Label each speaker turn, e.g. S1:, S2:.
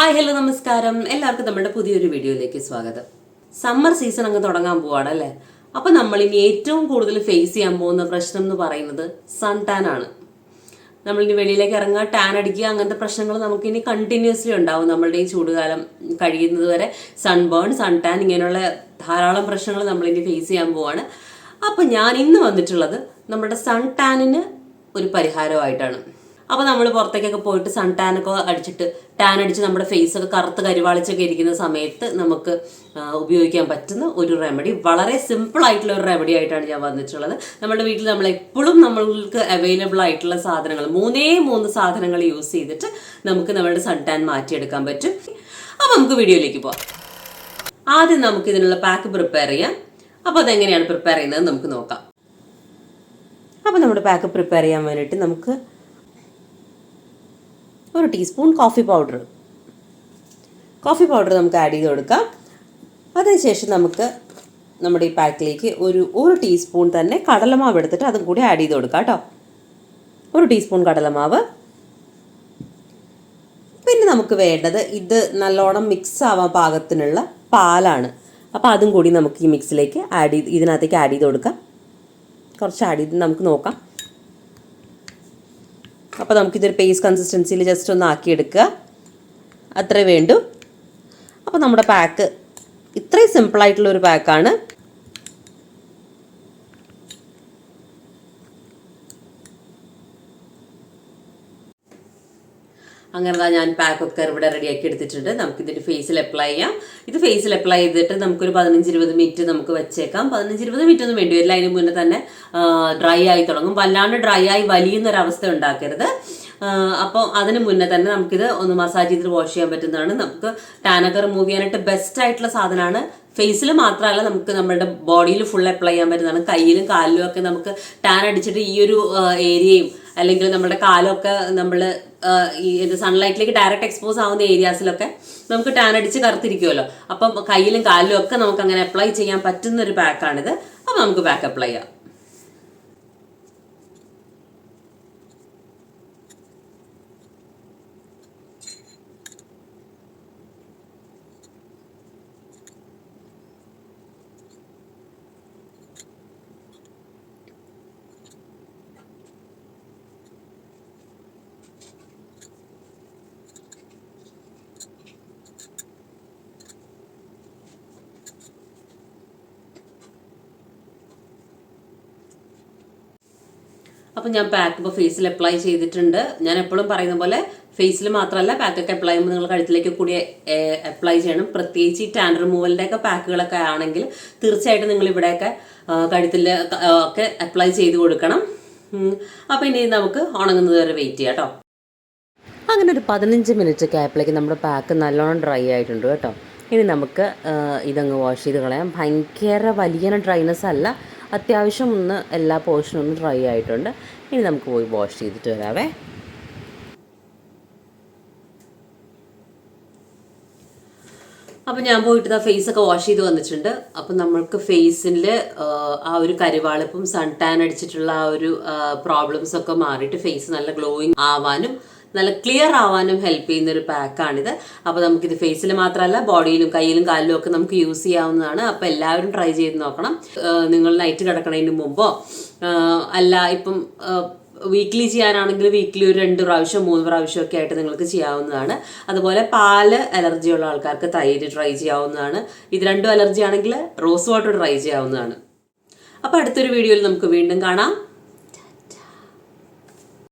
S1: Hi hello നമസ്കാരം. എല്ലാവർക്കും നമ്മുടെ പുതിയൊരു വീഡിയോയിലേക്ക് സ്വാഗതം. സമ്മർ സീസൺ അങ്ങ് തുടങ്ങാൻ പോവാണ് അല്ലേ അപ്പൊ നമ്മൾ ഇനി ഏറ്റവും കൂടുതൽ ഫേസ് ചെയ്യാൻ പോകുന്ന പ്രശ്നം എന്ന് പറയുന്നത് സൺ ടാൻ ആണ്. നമ്മളിനി വെളിയിലേക്ക് ഇറങ്ങുക ടാൻ അടിക്കുക അങ്ങനത്തെ പ്രശ്നങ്ങൾ നമുക്കിനി കണ്ടിന്യൂസ്ലി ഉണ്ടാവും. നമ്മളുടെ ഈ ചൂടുകാലം കഴിയുന്നത് വരെ സൺബേൺ സൺ ടാൻ ഇങ്ങനെയുള്ള ധാരാളം പ്രശ്നങ്ങൾ നമ്മളിനി ഫേസ് ചെയ്യാൻ പോവാണ്. അപ്പം ഞാൻ ഇന്ന് വന്നിട്ടുള്ളത് നമ്മുടെ സൺ ടാനിന് ഒരു പരിഹാരമായിട്ടാണ്. അപ്പോൾ നമ്മൾ പുറത്തേക്കൊക്കെ പോയിട്ട് സൺ ടാനൊക്കെ അടിച്ചിട്ട് ടാൻ അടിച്ച് നമ്മുടെ ഫേസ് ഒക്കെ കറുത്ത് കരിവാളിച്ചൊക്കെ ഇരിക്കുന്ന സമയത്ത് നമുക്ക് ഉപയോഗിക്കാൻ പറ്റുന്ന ഒരു റെമഡി വളരെ സിമ്പിൾ ആയിട്ടുള്ള ഒരു റെമഡി ആയിട്ടാണ് ഞാൻ വന്നിട്ടുള്ളത്. നമ്മുടെ വീട്ടിൽ നമ്മൾ എപ്പോഴും നമ്മൾക്ക് അവൈലബിൾ ആയിട്ടുള്ള സാധനങ്ങൾ മൂന്നേ മൂന്ന് സാധനങ്ങൾ യൂസ് ചെയ്തിട്ട് നമുക്ക് നമ്മുടെ സൺ ടാൻ മാറ്റിയെടുക്കാൻ പറ്റും. അപ്പോൾ നമുക്ക് വീഡിയോയിലേക്ക് പോവാം. ആദ്യം നമുക്ക് ഇതിനുള്ള പാക്ക് പ്രിപ്പയർ ചെയ്യാം. അപ്പോൾ അതെങ്ങനെയാണ് പ്രിപ്പയർ ചെയ്യുന്നത് നമുക്ക് നോക്കാം. അപ്പോൾ നമ്മുടെ പാക്ക് പ്രിപ്പയർ ചെയ്യാൻ വേണ്ടിയിട്ട് നമുക്ക് ഒരു teaspoon coffee powder coffee powder നമുക്ക് ആഡ് ചെയ്ത് കൊടുക്കാം. അതിനുശേഷം നമുക്ക് നമ്മുടെ ഈ പാക്കിലേക്ക് ഒരു ഒരു ടീസ്പൂൺ തന്നെ കടലമാവ് എടുത്തിട്ട് അതും കൂടി ആഡ് ചെയ്ത് കൊടുക്കാം കേട്ടോ. ഒരു ടീസ്പൂൺ കടലമാവ്. പിന്നെ നമുക്ക് വേണ്ടത് ഇത് നല്ലോണം മിക്സ് ആവാൻ പാകത്തിനുള്ള പാലാണ്. അപ്പോൾ അതും കൂടി നമുക്ക് ഈ മിക്സിലേക്ക് ആഡ് ചെയ്ത് ഇതിനകത്തേക്ക് ആഡ് ചെയ്ത് കൊടുക്കാം. കുറച്ച് ആഡ് ചെയ്ത് നമുക്ക് നോക്കാം. അപ്പോൾ നമുക്കിതൊരു പേസ്റ്റ് കൺസിസ്റ്റൻസിയിൽ ജസ്റ്റ് ഒന്ന് ആക്കിയെടുക്കുക. അത്രേ വേണ്ടു. അപ്പോൾ നമ്മുടെ പാക്ക് ഇത്രയും സിമ്പിളായിട്ടുള്ള ഒരു പാക്കാണ് അങ്ങനെ ഞാൻ പാക്ക് ഒക്കെ ഇവിടെ റെഡിയാക്കി എടുത്തിട്ടുണ്ട്. ഇതിന്റെ ഫേസിൽ അപ്ലൈ ചെയ്യാം. ഇത് ഫേസിൽ അപ്ലൈ ചെയ്തിട്ട് നമുക്കൊരു പതിനഞ്ച് ഇരുപത് മിനിറ്റ് നമുക്ക് വെച്ചേക്കാം. പതിനഞ്ച് ഇരുപത് മിനിറ്റ് ഒന്നും വേണ്ടി. വരില്ല അതിന് മുന്നേ തന്നെ ഡ്രൈ ആയി തുടങ്ങും. വല്ലാണ്ട് ഡ്രൈ ആയി വലിയുന്നൊരവസ്ഥ ഉണ്ടാക്കരുത്. അപ്പോൾ അതിന് മുന്നേ തന്നെ നമുക്കിത് ഒന്ന് മസാജ് ചെയ്തിട്ട് വാഷ് ചെയ്യാൻ പറ്റുന്നതാണ്. നമുക്ക് ടാനൊക്കെ റിമൂവ് ചെയ്യാനായിട്ട് ബെസ്റ്റ് ആയിട്ടുള്ള സാധനമാണ്. ഫേസിൽ മാത്രമല്ല നമുക്ക് നമ്മുടെ ബോഡിയിൽ ഫുൾ അപ്ലൈ ചെയ്യാൻ പറ്റുന്നതാണ്. കയ്യിലും കാലിലും ഒക്കെ നമുക്ക് ടാൻ അടിച്ചിട്ട് ഈ ഒരു ഏരിയയും അല്ലെങ്കിൽ നമ്മുടെ കാലമൊക്കെ നമ്മൾ ഈ സൺലൈറ്റിലേക്ക് ഡയറക്റ്റ് എക്സ്പോസ് ആവുന്ന ഏരിയാസിലൊക്കെ നമുക്ക് ടാൻ അടിച്ച് കറുത്തിരിക്കുമല്ലോ അപ്പം കയ്യിലും കാലിലും ഒക്കെ നമുക്ക് അങ്ങനെ അപ്ലൈ ചെയ്യാൻ പറ്റുന്ന ഒരു പാക്കാണിത് അപ്പം നമുക്ക് പാക്ക് അപ്ലൈ ചെയ്യാം. അപ്പം ഞാൻ പാക്ക് ഇപ്പോൾ ഫേസിൽ അപ്ലൈ ചെയ്തിട്ടുണ്ട്. ഞാൻ എപ്പോഴും പറയുന്ന പോലെ ഫേസിൽ മാത്രമല്ല പാക്കൊക്കെ അപ്ലൈ ചെയ്യുമ്പോൾ നിങ്ങൾ കഴുത്തിലേക്ക് കൂടി അപ്ലൈ ചെയ്യണം. പ്രത്യേകിച്ച് ഈ ടാൻ റിമൂവലിന്റെ ഒക്കെ പാക്കുകളൊക്കെ ആണെങ്കിൽ തീർച്ചയായിട്ടും നിങ്ങൾ ഇവിടെയൊക്കെ കഴുത്തിൽ ഒക്കെ അപ്ലൈ ചെയ്ത് കൊടുക്കണം. അപ്പോൾ ഇനി നമുക്ക് ഉണങ്ങുന്നത് വരെ വെയിറ്റ് ചെയ്യാം കേട്ടോ അങ്ങനെ ഒരു പതിനഞ്ച് മിനിറ്റ് ഒക്കെ നമ്മുടെ പാക്ക് നല്ലോണം ഡ്രൈ ആയിട്ടുണ്ട് കേട്ടോ. ഇനി നമുക്ക് ഇതങ്ങ് വാഷ് ചെയ്ത് കളയാം. ഭയങ്കര വലിയ ഡ്രൈനെസ് അല്ല. അത്യാവശ്യം ഒന്ന് എല്ലാ പോർഷനും ഒന്ന് ഡ്രൈ ആയിട്ടുണ്ട്. ഇനി നമുക്ക് പോയി വാഷ് ചെയ്തിട്ട് വരാവേ. അപ്പം ഞാൻ പോയിട്ട് ആ ഫേസ് ഒക്കെ വാഷ് ചെയ്ത് വന്നിട്ടുണ്ട്. അപ്പം നമ്മൾക്ക് ഫേസിൽ ആ ഒരു കരിവാളിപ്പും സൺ ടാൻ അടിച്ചിട്ടുള്ള ആ ഒരു പ്രോബ്ലംസ് ഒക്കെ മാറിയിട്ട് ഫേസ് നല്ല ഗ്ലോയിങ് ആവാനും നല്ല ക്ലിയർ ആവാനും ഹെൽപ്പ് ചെയ്യുന്ന ഒരു പാക്കാണിത് അപ്പോൾ നമുക്കിത് ഫേസിൽ മാത്രമല്ല ബോഡിയിലും കയ്യിലും കാലിലും ഒക്കെ നമുക്ക് യൂസ് ചെയ്യാവുന്നതാണ്. അപ്പോൾ എല്ലാവരും ട്രൈ ചെയ്ത് നോക്കണം. നിങ്ങൾ നൈറ്റ് കിടക്കണതിന് മുമ്പോ അല്ല ഇപ്പം വീക്ക്ലി ചെയ്യാനാണെങ്കിൽ വീക്ക്ലി ഒരു രണ്ട് പ്രാവശ്യം മൂന്ന് പ്രാവശ്യം ഒക്കെ ആയിട്ട് നിങ്ങൾക്ക് ചെയ്യാവുന്നതാണ്. അതുപോലെ പാൽ അലർജി ഉള്ള ആൾക്കാർക്ക് തൈര് ട്രൈ ചെയ്യാവുന്നതാണ്. ഇത് രണ്ടും അലർജി ആണെങ്കിൽ റോസ് വാട്ടർ ട്രൈ ചെയ്യാവുന്നതാണ്. അപ്പോൾ അടുത്തൊരു വീഡിയോയിൽ നമുക്ക് വീണ്ടും കാണാം.